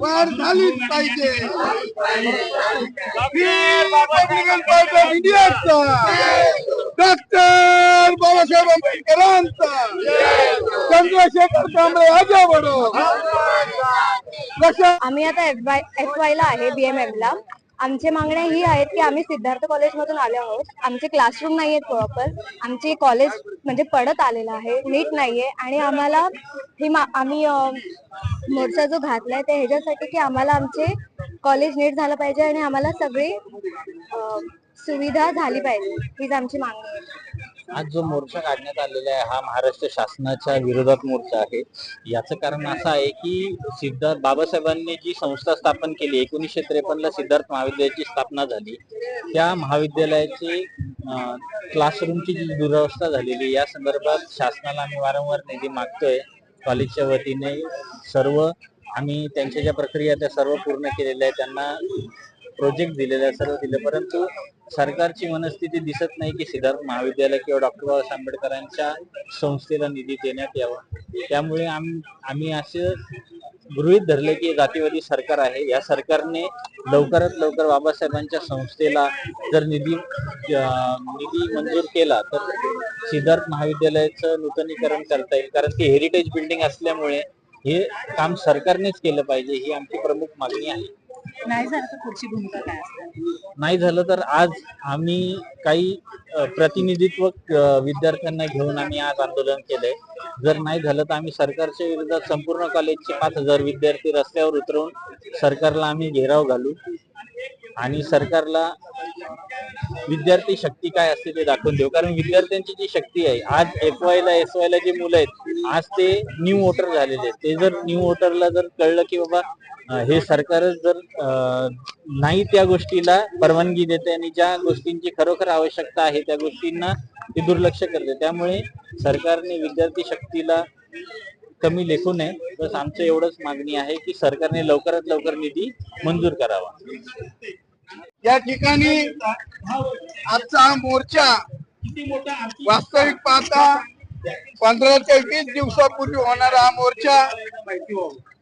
वाढ झालीच पाहिजे. रिपब्लिकन पार्टी ऑफ इंडियाचा. डॉक्टर बाबासाहेब आंबेडकरांचा. चंद्रशेखर कांबळे आजा बडो आम्ही आता एफ वाय एफ वायला आहे बीएमएम ला. आमच्या मागण्या ही आहेत की आम्ही सिद्धार्थ कॉलेज मधून आलो आहोत. आमचे क्लासरूम नाही आहेत प्रॉपर आमचे कॉलेज म्हणजे पडत आलेलं आहे. नीट नाहीये. आणि आम्हाला ही आम्ही मोर्चा जो घातलाय ते ह्याच्यासाठी की आम्हाला आमचे कॉलेज नीट झालं पाहिजे आणि आम्हाला सगळी सुविधा झाली पाहिजे. हीच आमची मागणी आहे. आज जो मोर्चा काढण्यात आलेला आहे हा महाराष्ट्र शासनाच्या विरोधात मोर्चा आहे. याचं कारण असं आहे की सिद्धार्थ बाबासाहेबांनी जी संस्था स्थापन केली एकोणीसशे त्रेपन्नला सिद्धार्थ महाविद्यालयाची स्थापना झाली. त्या महाविद्यालयाची क्लासरूमची जी दुरवस्था झालेली या संदर्भात शासनाला आम्ही वारंवार निधी मागतोय. कॉलेजच्या वतीने सर्व आम्ही त्यांच्या ज्या प्रक्रिया त्या सर्व पूर्ण केलेल्या आहेत. त्यांना प्रोजेक्ट दिलेले आहे सर्व दिले. परंतु सरकारची मनस्थिती दिसत नाही की सिद्धार्थ महाविद्यालय किंवा डॉक्टर बाबासाहेब आंबेडकरांच्या संस्थेला निधी देण्यात यावा. त्यामुळे आम- आम्ही असे गृहित धरले की जातीवादी सरकार आहे. या सरकारने लवकरात लवकर बाबासाहेबांच्या संस्थेला जर निधी निधी मंजूर केला तर सिद्धार्थ महाविद्यालयाचं नूतनीकरण करता येईल. कारण की हेरिटेज बिल्डिंग असल्यामुळे हे काम सरकारनेच केलं पाहिजे ही आमची प्रमुख मागणी आहे. नाही झालं तर पुढची भूमिका काय असणार? नाही झालं तर आज आम्ही काही अ, प्रतिनिधित्व अ, विद्यार्थ्यांना घेऊन आम्ही आज आंदोलन केलंय. जर नाही झालं तर आम्ही सरकारच्या विरोधात संपूर्ण कॉलेजचे पाच हजार विद्यार्थी रस्त्यावर उतरवून सरकारला आम्ही घेराव घालू आणि सरकारला विद्यार्थी शक्ती काय असते ते दाखवून देऊ. कारण विद्यार्थ्यांची जी शक्ती आहे आज एफ वाय ला एस वाय ला मुलं आहेत आज ते न्यू वोटर झालेले आहेत. ते जर न्यू वोटरला जर कळलं की बाबा हे सरकारच जर नाही त्या गोष्टीला परवानगी देते आणि ज्या गोष्टींची खरोखर आवश्यकता आहे त्या गोष्टींना ते दुर्लक्ष करते त्यामुळे सरकारने विद्यार्थी शक्तीला कमी लेखू नये. बस आमचं एवढंच मागणी आहे की सरकारने लवकरात लवकर निधी मंजूर करावा. या ठिकाणी आजचा मोर्चा वास्तविक पाहता पंधरा ते वीस दिवसापूर्वी होणारा हा मोर्चा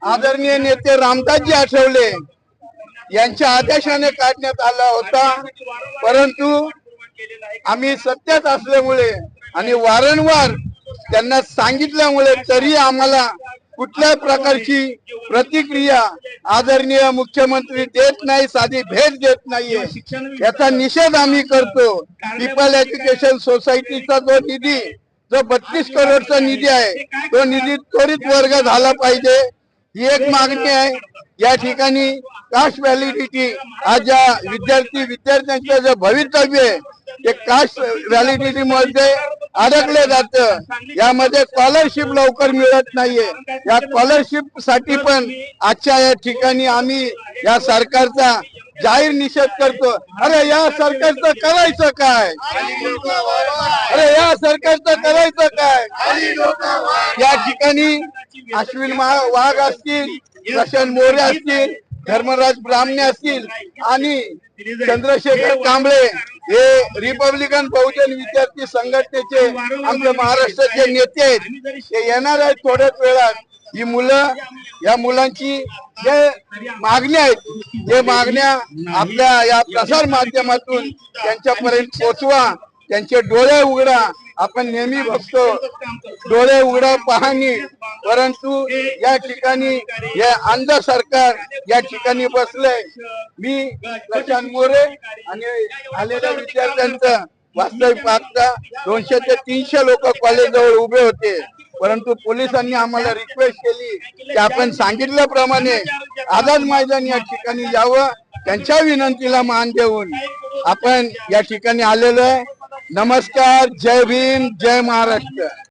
आदरणीय नेते रामदासजी आठवले यांच्या आदेशाने काढण्यात आला होता. परंतु आम्ही सत्यात असल्यामुळे आणि वारंवार त्यांना सांगितल्यामुळे तरी आम्हाला कुठल्या प्रकारची प्रतिक्रिया आदरणीय मुख्यमंत्री देत नाही साधी भेट देत नाहीये. याचा निषेध आम्ही करतो. पीपल एज्युकेशन सोसायटीचा जो निधी जो बत्तीस करोडचा निधी आहे तो निधी त्वरित वर्ग झाला पाहिजे. ही एक मागणी आहे. या ठिकाणी कास्ट व्हॅलिडिटी आज ज्या विद्यार्थी विद्यार्थ्यांचं जे भवितव्य आहे ते कास्ट व्हॅलिडिटी मध्ये अडकले जात. यामध्ये स्कॉलरशिप लवकर मिळत नाहीये. या स्कॉलरशिपसाठी पण आजच्या या ठिकाणी आम्ही या सरकारचा जाहीर निषेध करतो. अरे या सरकारचं करायचं काय? अरे या सरकारचं करायचं काय? या ठिकाणी अश्विन वाघ असतील रशन मोरे असतील धर्मराज ब्राह्मणे असतील आणि चंद्रशेखर कांबळे हे रिपब्लिकन बहुजन विद्यार्थी संघटनेचे आमच्या महाराष्ट्राचे नेते आहेत. ते येणार आहेत थोड्याच वेळात. ही मुलं या मुलांची जे मागण्या आहेत जे मागण्या आपल्या या प्रसार माध्यमातून त्यांच्यापर्यंत पोचवा त्यांचे डोळे उघडा. आपण नेहमी बघतो डोळे उघडा पाहणी. परंतु या ठिकाणी हे अंध सरकार या ठिकाणी बसलंय. मी प्रशांत मोरे आणि आलेल्या विद्यार्थ्यांचं वास्तविक पाहता दोनशे ते तीनशे लोक कॉलेज जवळ उभे होते. परंतु पोलिसांनी आम्हाला रिक्वेस्ट केली की आपण सांगितल्याप्रमाणे आझाद मैदान या ठिकाणी यावं. त्यांच्या विनंतीला मान देऊन आपण या ठिकाणी आलेलो आहे. नमस्कार. जय भीम. जय महाराष्ट्र.